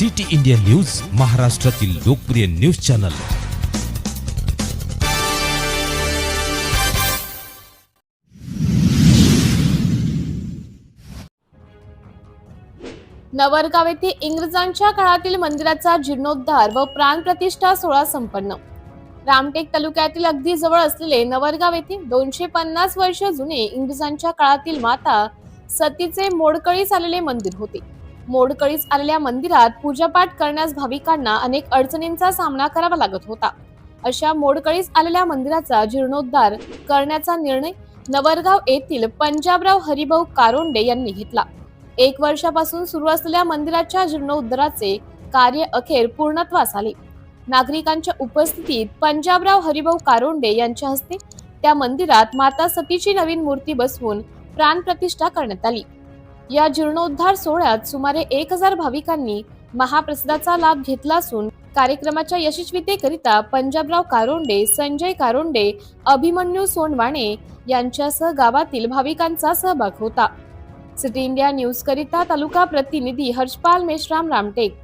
City India news महाराष्ट्रातील लोकप्रिय news channel. Navargaon येथे इंग्रजांच्या काळातील मंदिराचा जीर्णोद्धार व प्राणप्रतिष्ठा सोहळा संपन्न. रामटेक तालुक्यातील अगदी जवळ असलेले नवरगाव येथे दोनशे पन्नास वर्ष जुने इंग्रजांच्या काळातील माता सतीचे मोडकळीस आलेले मंदिर होते. मोडकळीस आलेल्या मंदिरात पूजापाठ करण्यास भाविकांना अनेक अडचणींचा सामना करावा लागत होता. अशा मोडकळीस आलेल्या मंदिराचा जीर्णोद्धार करण्याचा निर्णय नवरगाव येथील पंजाबराव हरिभाऊ कारोंडे यांनी घेतला. एक वर्षापासून सुरू असलेल्या मंदिराच्या जीर्णोद्धाराचे कार्य अखेर पूर्णत्वास आले. नागरिकांच्या उपस्थितीत पंजाबराव हरिभाऊ कारोंडे यांच्या हस्ते त्या मंदिरात माता सतीची नवीन मूर्ती बसवून प्राणप्रतिष्ठा करण्यात आली. या जीर्णोद्धार सोहळ्यात सुमारे एक हजार भाविकांनी महाप्रसादाचा लाभ घेतला असून कार्यक्रमाच्या यशस्वीतेकरिता पंजाबराव कारोंडे संजय कारोंडे अभिमन्यू सोनवाणे यांच्यासह गावातील भाविकांचा सहभाग होता. सिटी इंडिया न्यूज करिता तालुका प्रतिनिधी हर्षपाल मेश्राम रामटेक.